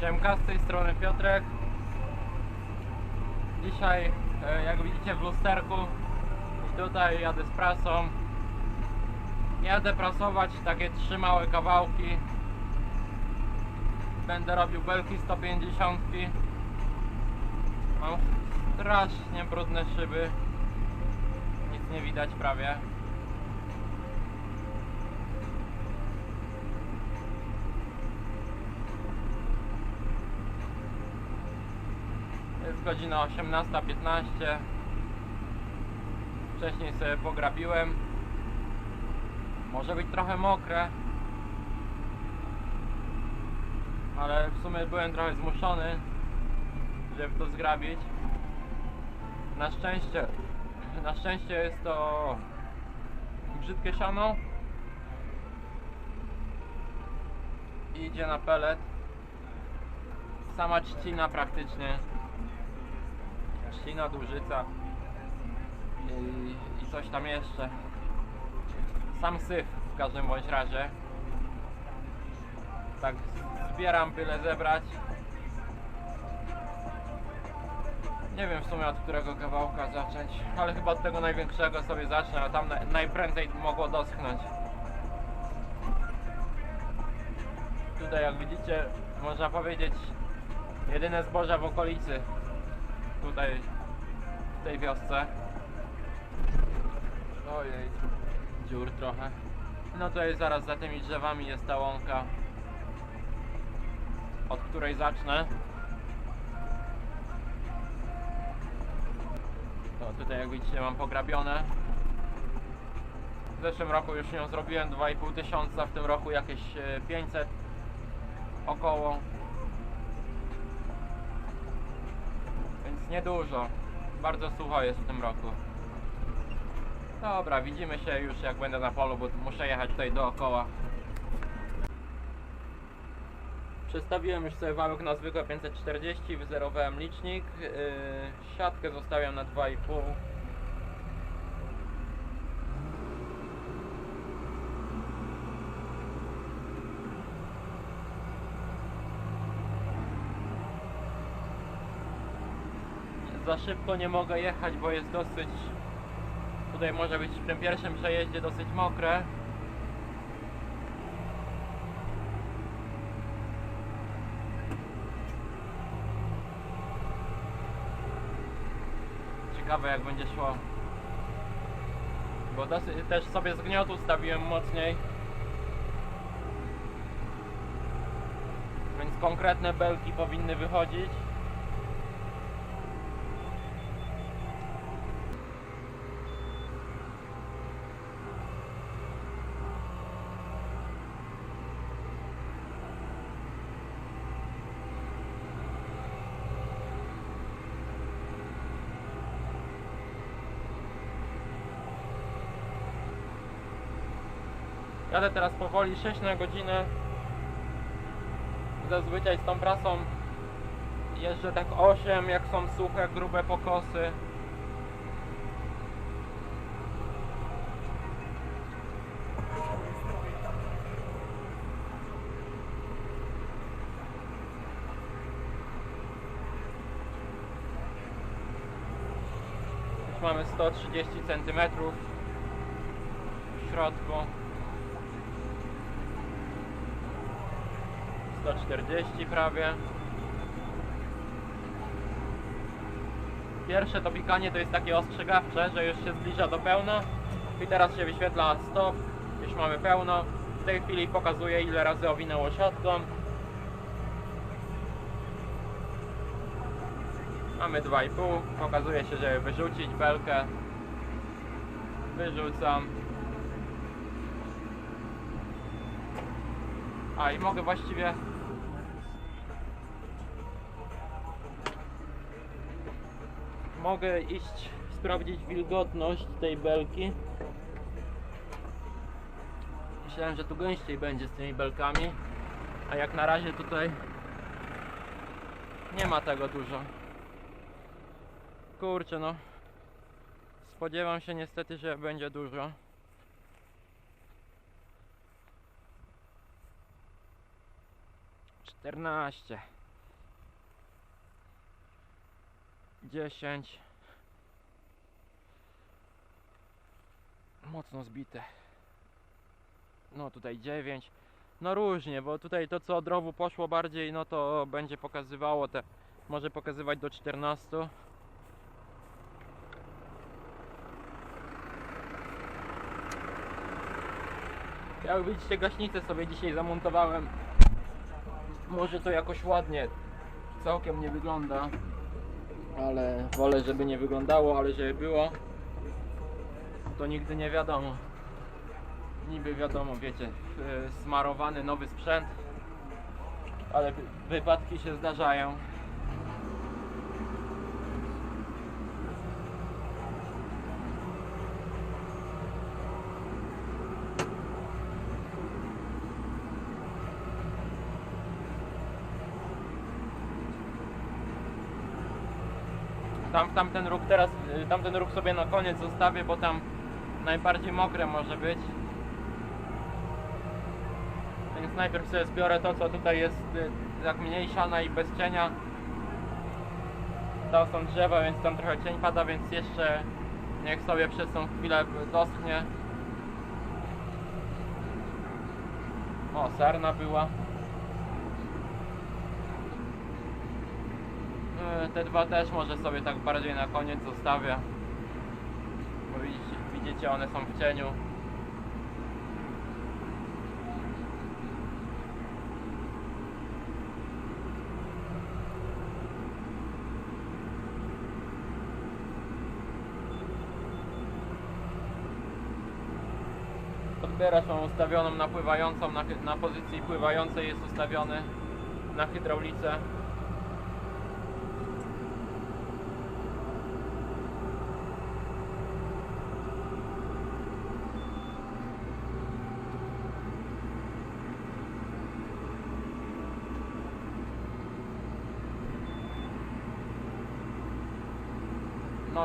Siemka, z tej strony Piotrek. Dzisiaj, e, jak widzicie w lusterku, tutaj jadę z prasą. Jadę prasować takie trzy małe kawałki. Będę robił belki 150. Mam strasznie brudne szyby. Nic nie widać prawie. Godzina 18.15 Wcześniej sobie pograbiłem. Może być trochę mokre. Ale w sumie byłem trochę zmuszony Żeby to zgrabić. Na szczęście Na szczęście jest to Brzydkie siano. I idzie na pelet. Sama trzcina praktycznie Trzcina, dłużyca i, i coś tam jeszcze. Sam syf w każdym bądź razie. Tak zbieram byle zebrać. Nie wiem w sumie od którego kawałka zacząć, ale chyba od tego największego sobie zacznę, a tam na, najprędzej mogło doschnąć. Tutaj jak widzicie, można powiedzieć jedyne zboża w okolicy tutaj w tej wiosce. Ojej, dziur trochę. No tutaj zaraz za tymi drzewami jest ta łąka, od której zacznę. To tutaj jak widzicie mam pograbione. W zeszłym roku już ją zrobiłem 2,5 tysiąca, w tym roku jakieś e, 500 około. Niedużo. Bardzo sucho jest w tym roku. Dobra, widzimy się już jak będę na polu, bo muszę jechać tutaj dookoła. Przestawiłem już sobie wałek na zwykłe 540, wyzerowałem licznik. Yy, siatkę zostawiam na 2,5. Szybko nie mogę jechać, bo jest dosyć Tutaj może być w tym pierwszym przejeździe dosyć mokre. Ciekawe jak będzie szło. Bo dosyć, też sobie z gniotu stawiłem mocniej. Więc konkretne belki powinny wychodzić. Jadę teraz powoli 6 na godzinę. Zazwyczaj z tą prasą jeżdżę tak 8, jak są suche, grube pokosy. Mamy 130 cm w środku. 140 prawie. Pierwsze to pikanie to jest takie ostrzegawcze, że już się zbliża do pełna i teraz się wyświetla stop, już mamy pełno. W tej chwili pokazuje ile razy owinęło siatką. Mamy 2,5, pokazuje się, żeby wyrzucić belkę. Wyrzucam. A i mogę właściwie mogę iść sprawdzić wilgotność tej belki. Myślałem, że tu gęściej będzie z tymi belkami, a jak na razie tutaj nie ma tego dużo. Kurczę no. Spodziewam się niestety, że będzie dużo. Czternaście. 10 mocno zbite. No tutaj 9 no różnie, bo tutaj to co od rowu poszło bardziej no to będzie pokazywało te może pokazywać do 14 Jak widzicie gaśnicę sobie dzisiaj zamontowałem. Może to jakoś ładnie całkiem nie wygląda ale wolę żeby nie wyglądało, ale żeby było to nigdy nie wiadomo. Niby wiadomo, wiecie smarowany nowy sprzęt ale wy- wypadki się zdarzają Tam, tamten róg teraz, y, tamten róg sobie na koniec zostawię, bo tam najbardziej mokre może być. Więc najpierw sobie zbiorę to, co tutaj jest y, tak mniej siana i bez cienia. Tam są drzewa, więc tam trochę cień pada, więc jeszcze niech sobie przez tą chwilę doschnie. O, sarna była. Te dwa też może sobie tak bardziej na koniec zostawię. Bo widzicie, widzicie one są w cieniu. Odbieracz mam ustawioną na pływającą, na, na pozycji pływającej jest ustawiony na hydraulice.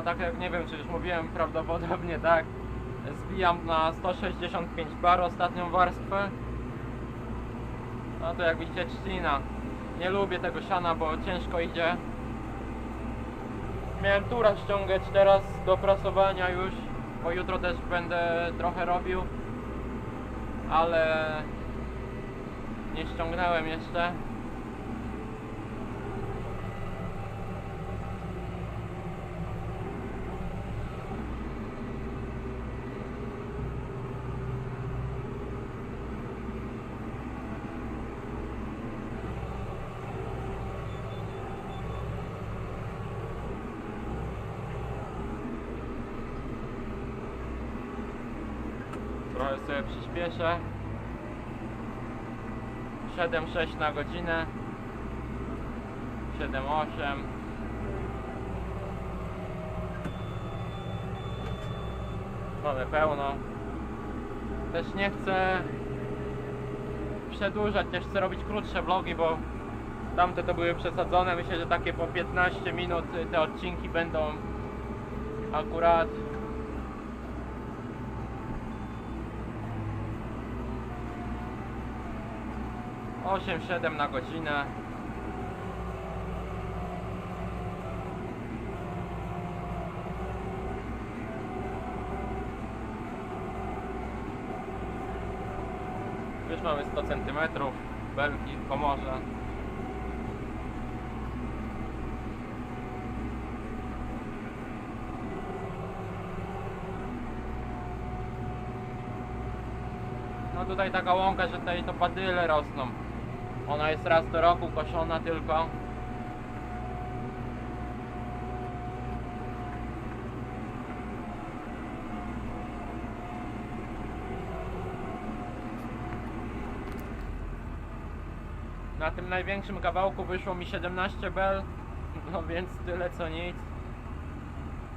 No tak jak nie wiem czy już mówiłem, prawdopodobnie tak. Zbijam na 165 bar ostatnią warstwę. No to jak widzicie trzcina. Nie lubię tego siana, bo ciężko idzie. Miałem tura ściągać teraz do prasowania już, bo jutro też będę trochę robił. Ale nie ściągnąłem jeszcze. Trochę sobie przyspieszę. 7-6 na godzinę. 7-8. Mamy pełno. Też nie chcę przedłużać, też chcę robić krótsze vlogi, bo tamte to były przesadzone. Myślę, że takie po 15 minut te odcinki będą akurat Osiem, siedem na godzinę. Już mamy 100 cm, belki, komorze. No tutaj taka łąka, że tutaj to badyle rosną. Ona jest raz do roku koszona tylko. Na tym największym kawałku wyszło mi 17 bel, no więc tyle co nic.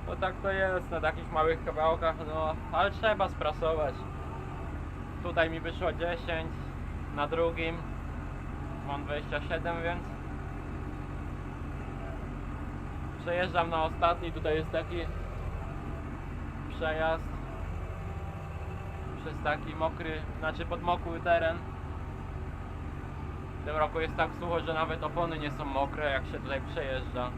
To tak to jest na takich małych kawałkach, no ale trzeba sprasować. Tutaj mi wyszło 10, na drugim mam 27, więc przejeżdżam na ostatni, tutaj jest taki przejazd przez taki mokry, znaczy podmokły teren. W tym roku jest tak sucho, że nawet opony nie są mokre, jak się tutaj przejeżdża.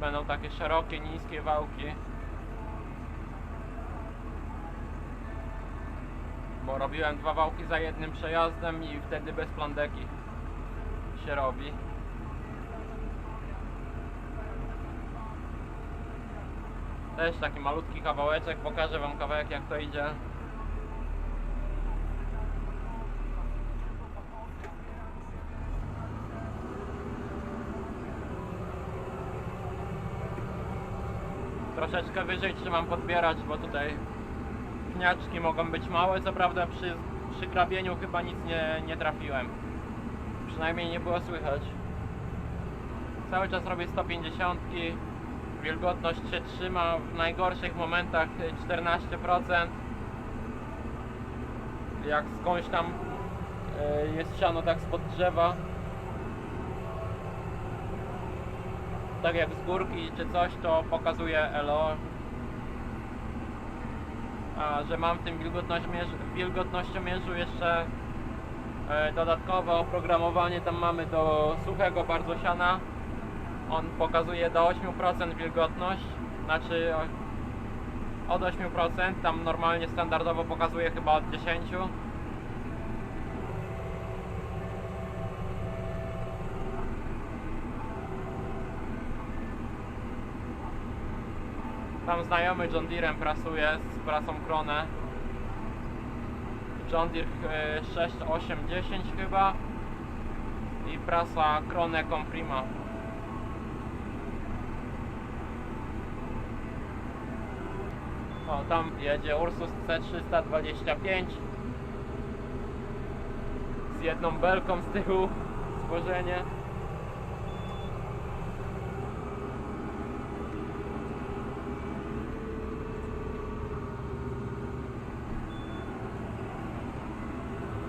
Będą takie szerokie, niskie wałki. Bo robiłem dwa wałki za jednym przejazdem i wtedy bez plandeki się robi. Też taki malutki kawałeczek, pokażę wam kawałek jak to idzie. Troszeczkę wyżej trzymam podbierać, bo tutaj pniaczki mogą być małe. Co prawda przy, przy chyba nic nie, nie trafiłem. Przynajmniej nie było słychać. Cały czas robię 150. Wilgotność się trzyma w najgorszych momentach y, 14%. Jak skądś tam y, jest siano tak spod drzewa. Tak jak z górki czy coś, to pokazuje LO. A że mam w tym wilgotnościomierzu, jeszcze e, dodatkowe oprogramowanie, tam mamy do suchego bardzo siana. On pokazuje do 8% wilgotność, znaczy od 8%, tam normalnie standardowo pokazuje chyba od 10%. Tam znajomy John Deerem prasuje z prasą Kronę. John Deere e, 6, 8, 10 chyba i prasa Kronę Comprima. O, tam jedzie Ursus C325 z jedną belką z tyłu stworzenie.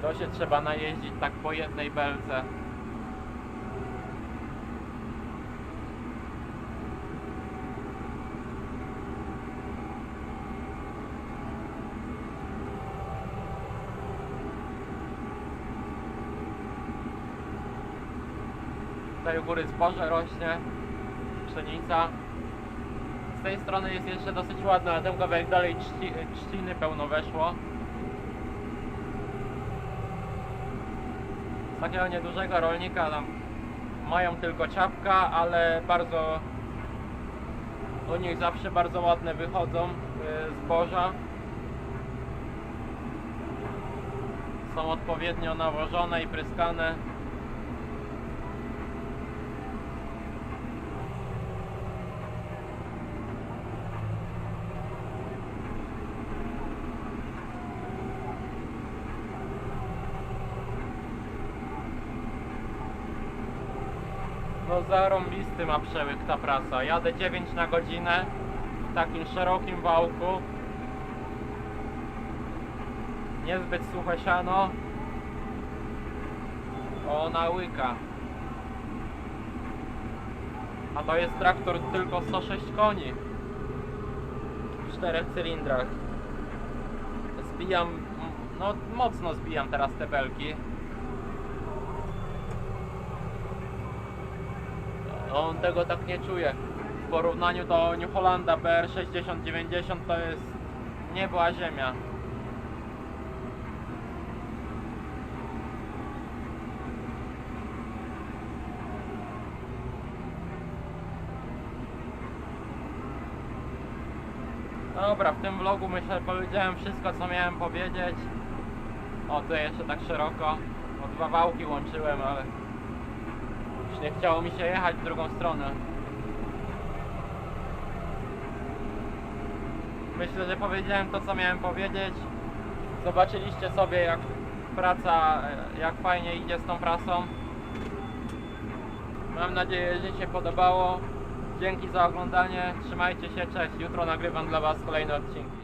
To się trzeba najeździć tak po jednej belce. Tutaj u góry zboże rośnie, pszenica. Z tej strony jest jeszcze dosyć ładna, a ten kawałek dalej trzci, trzciny pełno weszło. Z takiego niedużego rolnika tam mają tylko ciapka, ale bardzo u nich zawsze bardzo ładne wychodzą y, zboża. Są odpowiednio nawożone i pryskane. No zarąbisty ma przełyk ta prasa. Jadę 9 na godzinę w takim szerokim wałku. Niezbyt suche siano. Ona łyka. A to jest traktor tylko 106 koni. W czterech cylindrach. Zbijam, no mocno zbijam teraz te belki. On tego tak nie czuje. W porównaniu do New Hollanda BR6090 to jest niebo a ziemia. Dobra, w tym vlogu myślę powiedziałem wszystko co miałem powiedzieć. O, tu jeszcze tak szeroko. O dwa wałki łączyłem, ale nie chciało mi się jechać w drugą stronę. Myślę, że powiedziałem to, co miałem powiedzieć. Zobaczyliście sobie, jak praca, jak fajnie idzie z tą prasą. Mam nadzieję, że się podobało. Dzięki za oglądanie. Trzymajcie się, cześć. Jutro nagrywam dla Was kolejne odcinki.